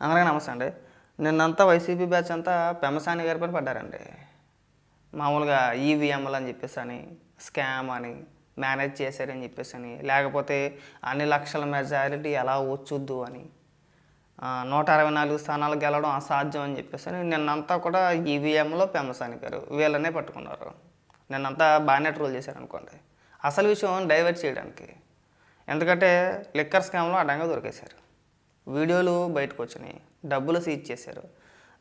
అందరికీ నమస్తే అండి. నిన్నంతా వైసీపీ బ్యాచ్ అంతా పెమసాని గారి పని పడ్డారండి. మామూలుగా ఈవీఎంలు అని చెప్పేసి అని స్కామ్ అని మేనేజ్ చేశారని చెప్పేసి అని లేకపోతే అన్ని లక్షల మెజారిటీ ఎలా వచ్చుద్దు అని నూట అరవై నాలుగు స్థానాలు గెలవడం అసాధ్యం అని చెప్పేసి అని నిన్నంతా కూడా ఈవీఎంలో పెమసాని గారు వీళ్ళనే పట్టుకున్నారు. నిన్నంతా బాగానే ట్రోల్ చేశారు అనుకోండి. అసలు విషయం డైవర్ట్ చేయడానికి. ఎందుకంటే లిక్కర్ స్కామ్లో అడ్డంగా దొరికేశారు. వీడియోలు బయటకు వచ్చినాయి. డబ్బులు సీజ్ చేశారు.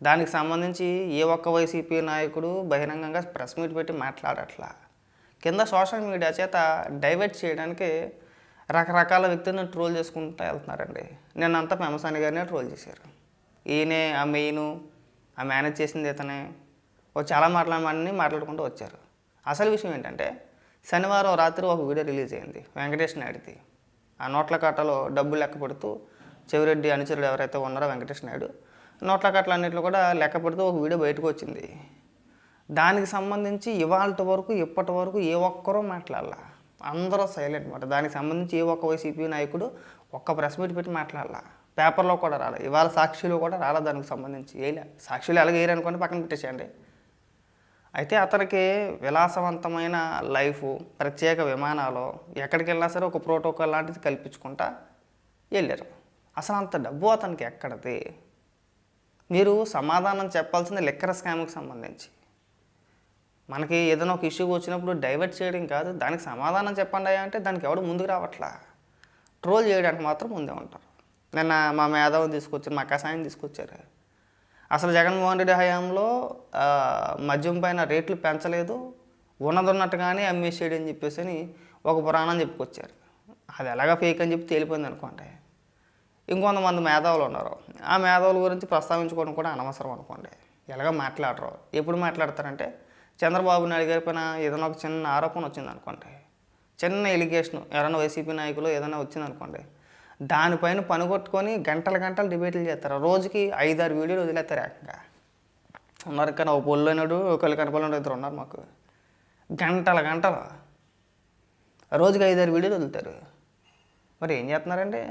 దానికి సంబంధించి ఏ ఒక్క వైసీపీ నాయకుడు బహిరంగంగా ప్రెస్ మీట్ పెట్టి మాట్లాడట్లా. కింద సోషల్ మీడియా చేత డైవర్ట్ చేయడానికి రకరకాల వ్యక్తులను ట్రోల్ చేసుకుంటూ వెళ్తున్నారండి. నిన్నంతా పెమసాని గారినే ట్రోల్ చేశారు. ఈయనే ఆ మెయిన్ ఆ మేనేజ్ చేసింది ఇతనే ఓ చాలా మాట్లాడమని మాట్లాడుకుంటూ వచ్చారు. అసలు విషయం ఏంటంటే శనివారం రాత్రి ఒక వీడియో రిలీజ్ అయింది వెంకటేష్ నాయుడిది. ఆ నోట్ల కాటలో డబ్బులు లెక్క పెడుతూ చెవిరెడ్డి అనుచరుడు ఎవరైతే ఉన్నారో వెంకటేష్ నాయుడు నోట్ల కట్టలన్నింటిలో కూడా లెక్క పెడితే ఒక వీడియో బయటకు వచ్చింది. దానికి సంబంధించి ఇవాళ వరకు ఇప్పటి వరకు ఏ ఒక్కరూ మాట్లాడాల. అందరూ సైలెంట్ మాట దానికి సంబంధించి ఏ ఒక్క వైసీపీ నాయకుడు ఒక్క ప్రెస్ మీట్ పెట్టి మాట్లాడాల. పేపర్లో కూడా రాలే. ఇవాళ సాక్షిలో కూడా రాలే దానికి సంబంధించి. వేయలే సాక్షిలో ఎలాగ వేయరనుకోండి పక్కన పెట్టేసేయండి. అయితే అతనికి విలాసవంతమైన లైఫ్ ప్రత్యేక విమానాలు ఎక్కడికి వెళ్ళినా సరే ఒక ప్రోటోకాల్ లాంటిది కల్పించుకుంటా వెళ్ళారు. అసలు అంత డబ్బు అతనికి ఎక్కడది? మీరు సమాధానం చెప్పాల్సింది లిక్కర్ స్కామ్కి సంబంధించి. మనకి ఏదైనా ఒక ఇష్యూ వచ్చినప్పుడు డైవర్ట్ చేయడం కాదు దానికి సమాధానం చెప్పండి అంటే దానికి ఎవడు ముందుకు రావట్లా? ట్రోల్ చేయడానికి మాత్రం ముందే ఉంటారు. నిన్న మా మేధావుని తీసుకొచ్చారు మా కషాయం తీసుకొచ్చారు. అసలు జగన్మోహన్ రెడ్డి హయాంలో మద్యం పైన రేట్లు పెంచలేదు ఉన్నదొన్నట్టుగానే అమ్మేసేయడం అని చెప్పేసి అని ఒక పురాణం చెప్పుకొచ్చారు. అది ఎలాగ ఫేక్ అని చెప్పి తేలిపోయింది అనుకోండి. ఇంకొంతమంది మేధావులు ఉన్నారు. ఆ మేధావుల గురించి ప్రస్తావించుకోవడం కూడా అనవసరం అనుకోండి. ఎలాగ మాట్లాడరు. ఎప్పుడు మాట్లాడతారంటే చంద్రబాబు నాయుడు గారి పైన ఏదైనా ఒక చిన్న ఆరోపణ వచ్చింది అనుకోండి. చిన్న ఎలిగేషన్ ఎవరైనా వైసీపీ నాయకులు ఏదైనా వచ్చింది అనుకోండి. దానిపైన పనిగొట్టుకొని గంటల గంటలు డిబేట్లు చేస్తారు. రోజుకి ఐదారు వీడియోలు వదిలేస్తారు ఏకంగా. ఉన్నారు కానీ ఒక పొల్లోనాడు ఒకళ్ళు కనపడినాడు ఇద్దరు ఉన్నారు మాకు. గంటల గంటలు. రోజుకి ఐదారు వీడియోలు వదులుతారు. మరి ఏం చేస్తున్నారండి?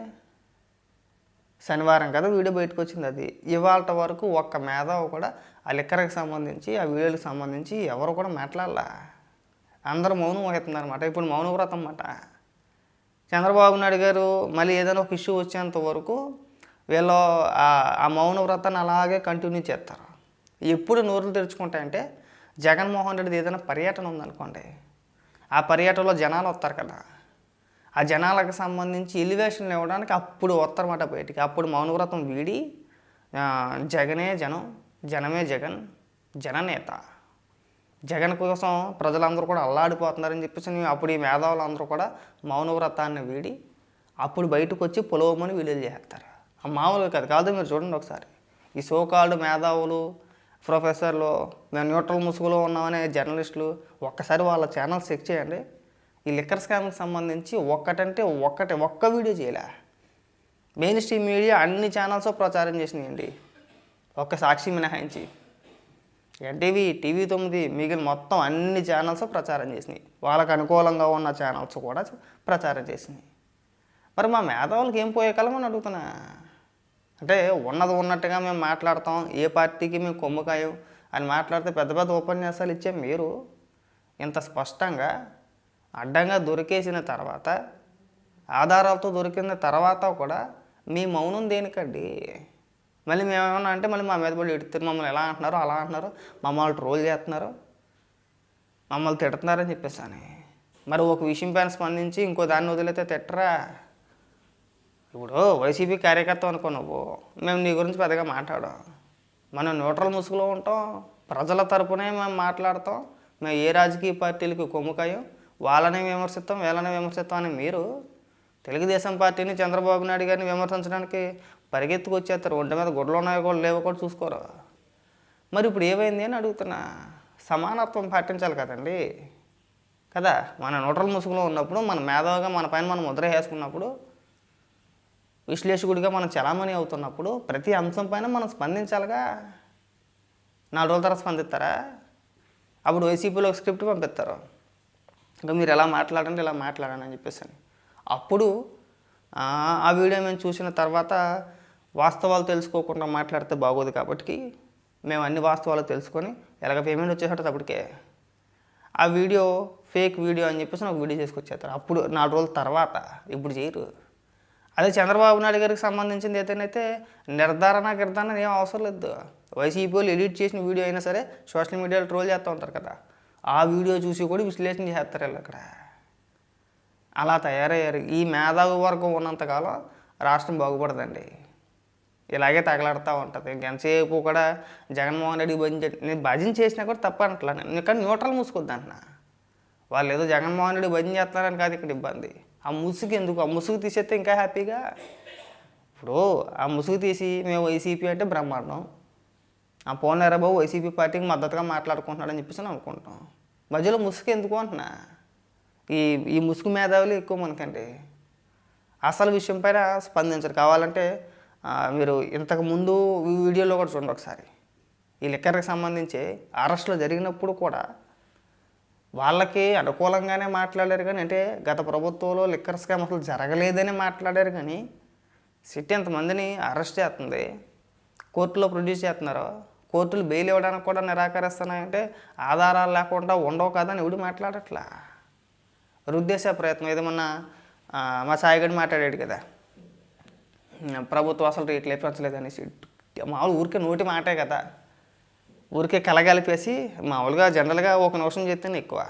శనివారం కదా వీడియో బయటకు వచ్చింది అది. ఇవాళ వరకు ఒక్క మేధావు కూడా ఆ లిక్కర్కి సంబంధించి ఆ వీడియోకి సంబంధించి ఎవరు కూడా మాట్లాడాల. అందరూ మౌనం వహిస్తుందన్నమాట ఇప్పుడు మౌన వ్రతం అన్నమాట. చంద్రబాబు నాయుడు గారు మళ్ళీ ఏదైనా ఒక ఇష్యూ వచ్చేంత వరకు వీళ్ళు ఆ- ఆ మౌన వ్రతాన్ని అలాగే కంటిన్యూ చేస్తారు. ఎప్పుడు నోరులు తెరుచుకుంటాయంటే జగన్మోహన్ రెడ్డిది ఏదైనా పర్యటన ఉందనుకోండి. ఆ పర్యటనలో జనాలు వస్తారు కదా. ఆ జనాలకు సంబంధించి ఎలివేషన్లు ఇవ్వడానికి అప్పుడు వస్తారన్నమాట బయటికి. అప్పుడు మౌనవ్రతం వీడి జగనే జనం జనమే జగన్ జననేత జగన్ కోసం ప్రజలందరూ కూడా అల్లాడిపోతున్నారని చెప్పేసి నేను అప్పుడు ఈ మేధావులందరూ కూడా మౌనవ్రతాన్ని వీడి అప్పుడు బయటకు వచ్చి పొలవమని వీడియోలు చేస్తారు. ఆ మామూలుగా కాదు. కాదు మీరు చూడండి ఒకసారి. ఈ సోకాల్డ్ మేధావులు ప్రొఫెసర్లు మేము న్యూట్రల్ ముసుగులో ఉన్నామనే జర్నలిస్టులు ఒక్కసారి వాళ్ళ ఛానల్ చెక్ చేయండి. ఈ లిక్కర్ స్కామ్కి సంబంధించి ఒక్కటంటే ఒక్కటే ఒక్క వీడియో చేయలే. మెయిన్ స్ట్రీమ్ మీడియా అన్ని ఛానల్స్ ప్రచారం చేసినాయండి. ఒక్క సాక్షి మినహాయించి. ఎన్టీవీ టీవీ తొమ్మిది మిగిలిన మొత్తం అన్ని ఛానల్స్ ప్రచారం చేసినాయి. వాళ్ళకు అనుకూలంగా ఉన్న ఛానల్స్ కూడా ప్రచారం చేసినాయి. మరి మా మేధావులకి ఏం పోయే కలం అని అడుగుతున్నా. అంటే ఉన్నది ఉన్నట్టుగా మేము మాట్లాడతాం. ఏ పార్టీకి మేము కొమ్ముకాయం అని మాట్లాడితే పెద్ద పెద్ద ఉపన్యాసాలు ఇచ్చే మీరు. ఇంత స్పష్టంగా అడ్డంగా దొరికేసిన తర్వాత ఆధారాలతో దొరికిన తర్వాత కూడా మీ మౌనం దేనికండి? మళ్ళీ మేమేమన్నా అంటే మళ్ళీ మా మీద పడి ఎడుతారు మమ్మల్ని ఎలా అంటున్నారో అలా అంటున్నారు మమ్మల్ని ట్రోల్ చేస్తున్నారు? మమ్మల్ని తిడుతున్నారని చెప్పేసాను. మరి ఒక విషయం పైన స్పందించి ఇంకో దాన్ని వదిలేతే తిట్టరా? ఇప్పుడు వైసీపీ కార్యకర్త అనుకో నువ్వు మేము నీ గురించి పెద్దగా మాట్లాడాం మనం న్యూట్రల్ ముసుగులో ఉంటాం ప్రజల తరపునే మేము మాట్లాడతాం మేము ఏ రాజకీయ పార్టీలకి కొమ్ముకాయం వాళ్ళనే విమర్శిస్తాం వీళ్ళని విమర్శిస్తాం అని మీరు తెలుగుదేశం పార్టీని చంద్రబాబు నాయుడు గారిని విమర్శించడానికి పరిగెత్తుకొచ్చేస్తారు. ఒంటి మీద గుడ్లు ఉన్నాయో కూడా లేవో కూడా చూసుకోరు. మరి ఇప్పుడు ఏమైంది అని అడుగుతున్నా సమానత్వం పాటించాలి కదండి. కదా? మన నోటల ముసుగులో ఉన్నప్పుడు మన మేధావుగా మన పైన మనం ముద్ర వేసుకున్నప్పుడు విశ్లేషకుడిగా మనం చలామణి అవుతున్నప్పుడు ప్రతి అంశం పైన మనం స్పందించాలిగా? నాలుగు రోజుల తర్వాత స్పందిస్తారా? అప్పుడు వైసీపీలో ఒక స్క్రిప్ట్ పంపిస్తారు. ఇంకా మీరు ఎలా మాట్లాడండి ఇలా మాట్లాడండి అని చెప్పేసి అప్పుడు ఆ ఆ వీడియో మేము చూసిన తర్వాత వాస్తవాలు తెలుసుకోకుండా మాట్లాడితే బాగోదు కాబట్టి మేము అన్ని వాస్తవాలు తెలుసుకొని ఎలాగ పేమెంట్ వచ్చేసట అప్పటికే ఆ వీడియో ఫేక్ వీడియో అని చెప్పేసి నాకు వీడియో చేసుకొచ్చేస్తారు. అప్పుడు నాలుగు రోజుల తర్వాత ఇప్పుడు చేయరు. అదే చంద్రబాబు నాయుడు గారికి సంబంధించింది ఏదైతే నిర్ధారణ గిర్ధారణ ఏం అవసరం లేదు. వైసీపీ వాళ్ళు ఎడిట్ చేసిన వీడియో అయినా సరే సోషల్ మీడియాలో ట్రోల్ చేస్తూ ఉంటారు కదా. ఆ వీడియో చూసి కూడా విశ్లేషణ చేస్తారు వీళ్ళు అక్కడ. అలా తయారయ్యారు. ఈ మేధావి వర్గం ఉన్నంతకాలం రాష్ట్రం బాగుపడదండి. ఇలాగే తగలాడుతూ ఉంటుంది. ఇంకెంతసేపు కూడా జగన్మోహన్ రెడ్డి భజించే నేను భజన చేసినా కూడా తప్ప అంటలా నేను కానీ న్యూట్రల్ మూసుకొద్ది అంటున్నా. వాళ్ళు ఏదో జగన్మోహన్ రెడ్డి భజన చేస్తున్నారని కాదు ఇక్కడ ఇబ్బంది. ఆ ముసుగు ఎందుకు? ఆ ముసుగు తీసేస్తే ఇంకా హ్యాపీగా? ఇప్పుడు ఆ ముసుగు తీసి మేము వైసీపీ అంటే బ్రహ్మాండం. ఆ పోన్ ఎరాబాబు వైసీపీ పార్టీకి మద్దతుగా మాట్లాడుకుంటున్నాడని చెప్పేసి అనుకుంటాం మధ్యలో ముసుగు ఎందుకు అంటున్నా? ఈ ఈ ముసుగు మేధావులు ఎక్కువ మనకండి. అసలు విషయం పైన స్పందించరు. కావాలంటే మీరు ఇంతకు ముందు వీడియోలో కూడా చూడండి ఒకసారి. ఈ లిక్కర్కి సంబంధించి అరెస్టులు జరిగినప్పుడు కూడా వాళ్ళకి అనుకూలంగానే మాట్లాడారు కానీ అంటే గత ప్రభుత్వంలో లిక్కర్ స్కామ్ అసలు జరగలేదని మాట్లాడారు కానీ సిటీ ఎంతమందిని అరెస్ట్ చేస్తుంది? కోర్టులో ప్రొడ్యూస్ చేస్తున్నారు? కోర్టులు బెయిల్ ఇవ్వడానికి కూడా నిరాకరిస్తున్నాయంటే ఆధారాలు లేకుండా ఉండవు కదని ఎవడు మాట్లాడట్లా? రుద్దేశ ప్రయత్నం. ఏదేమన్నా ఆ, మా సాయిగడి మాట్లాడాడు కదా. ప్రభుత్వం అసలు రేట్లు పెంచలేదు అనేసి మామూలు ఊరికే నోటి మాటే కదా. ఊరికే కలగలిపేసి మామూలుగా జనరల్గా ఒక నిమిషం చేస్తేనే ఎక్కువ.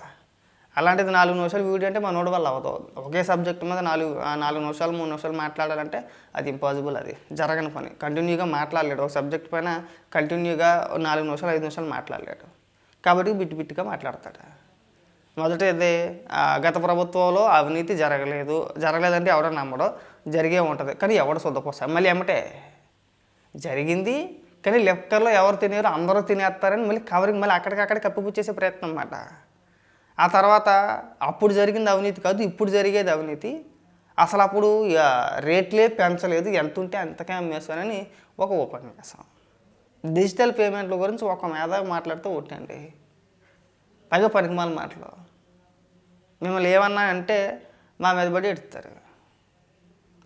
అలాంటిది నాలుగు నిమిషాలు వీడియో అంటే మనోడి వల్ల అవ్వదు. ఒకే సబ్జెక్ట్ మీద నాలుగు నాలుగు నిమిషాలు మూడు నిమిషాలు మాట్లాడాలంటే అది ఇంపాసిబుల్ అది. జరగని పని. కంటిన్యూగా మాట్లాడలేడు. ఒక సబ్జెక్ట్ పైన కంటిన్యూగా నాలుగు నిమిషాలు ఐదు నిమిషాలు మాట్లాడలేడు. కాబట్టి బిట్టు బిట్టుగా మాట్లాడతాడు. మొదటిది గత ప్రభుత్వంలో అవినీతి జరగలేదు. జరగలేదంటే ఎవడో నమ్మడం. జరిగే ఉంటుంది. కానీ ఎవడు శుద్ధపోస్తాడు మళ్ళీ ఏమంటే? జరిగింది. కానీ లెక్కర్లో ఎవరు తినేరు? అందరూ తినేస్తారని మళ్ళీ కవరింగ్ మళ్ళీ అక్కడికక్కడ కప్పిపుచ్చేసే ప్రయత్నం అన్నమాట. ఆ తర్వాత అప్పుడు జరిగింది అవినీతి కాదు ఇప్పుడు జరిగేది అవినీతి. అసలు అప్పుడు ఇక రేట్లే పెంచలేదు ఎంత ఉంటే అంతకే అమ్మేస్తానని ఒక ఉపన్యాసం. డిజిటల్ పేమెంట్ల గురించి ఒక మీద మాట్లాడితే ఒకటండి పైగా పనికిమాల మాటలు. మిమ్మల్ని ఏమన్నా అంటే మా మీద పడి ఎడుతారు.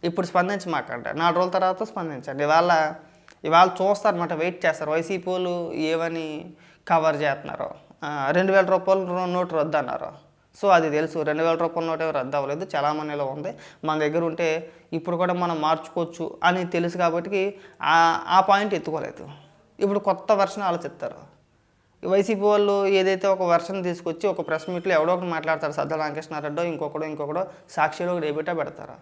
ఇప్పుడు స్పందించి మాకంట నాలుగు రోజుల తర్వాత స్పందించండి. ఇవాళ ఇవాళ చూస్తారన్నమాట వెయిట్ చేస్తారు. వైసీపీ వాళ్ళు ఏమని కవర్ చేస్తున్నారు. రెండు వేల రూపాయలు నోట్ నోటు రద్దు అన్నారు. సో అది తెలుసు. రెండు వేల రూపాయల నోట్ రద్దు అవ్వలేదు. చలామణిలో ఉంది. మన దగ్గర ఉంటే ఇప్పుడు కూడా మనం మార్చుకోవచ్చు అని తెలుసు కాబట్టి ఆ పాయింట్ ఎత్తుకోలేదు. ఇప్పుడు కొత్త వర్షన్ ఆలోచిస్తారు వైసీపీ వాళ్ళు ఏదైతే ఒక వర్షన్ తీసుకొచ్చి ఒక ప్రెస్ మీట్లో ఎవడో ఒకటి మాట్లాడతారు సజ్జల రామకృష్ణారెడ్డో ఇంకొకడో ఇంకొకడో సాక్షిలో ఒక డెబేటా పెడతారు.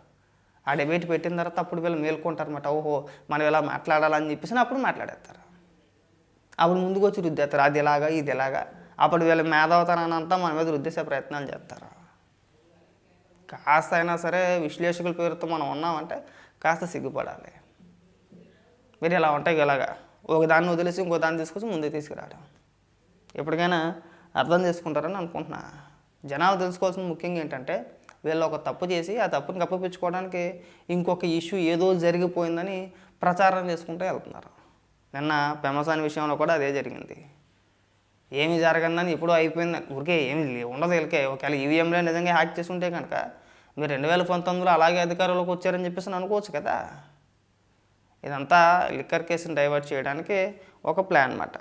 ఆ డెబేట్ పెట్టిన తర్వాత అప్పుడు వీళ్ళు మేల్కొంటారు అనమాట ఓహో మనం ఇలా మాట్లాడాలని చెప్పేసి అప్పుడు మాట్లాడేస్తారు. అప్పుడు ముందుకు వచ్చి రుద్దేస్తారు. అది ఎలాగా ఇది ఎలాగా అప్పుడు వీళ్ళ మేధావతనాన్ని అంతా మన మీద రుద్దేసే ప్రయత్నాలు చేస్తారు. కాస్త అయినా సరే విశ్లేషకుల పేరుతో మనం ఉన్నామంటే కాస్త సిగ్గుపడాలి. మీరు ఇలా ఉంటాయి ఇలాగా ఒక దాన్ని వదిలేసి ఇంకో దాన్ని తీసుకొచ్చి ముందుకు తీసుకురావడం ఎప్పటికైనా అర్థం చేసుకుంటారని అనుకుంటున్నా. జనాలు తెలుసుకోవాల్సిన ముఖ్యంగా ఏంటంటే వీళ్ళు ఒక తప్పు చేసి ఆ తప్పుని కప్పిపుచ్చుకోవడానికి ఇంకొక ఇష్యూ ఏదో జరిగిపోయిందని ప్రచారం చేసుకుంటూ వెళ్తున్నారు. నిన్న పెమసాని విషయంలో కూడా అదే జరిగింది. ఏమి జరగందని ఎప్పుడూ అయిపోయింది ఊరికే ఏమి ఉండదు వీళ్ళకే. ఒకవేళ ఈవీఎంలో నిజంగా హ్యాక్ చేసి ఉంటే కనుక మీరు రెండు వేల పంతొమ్మిదిలో అలాగే అధికారంలోకి వచ్చారని చెప్పేసి అనుకోవచ్చు కదా. ఇదంతా లిక్కర్ కేసుని డైవర్ట్ చేయడానికి ఒక ప్లాన్ అన్నమాట.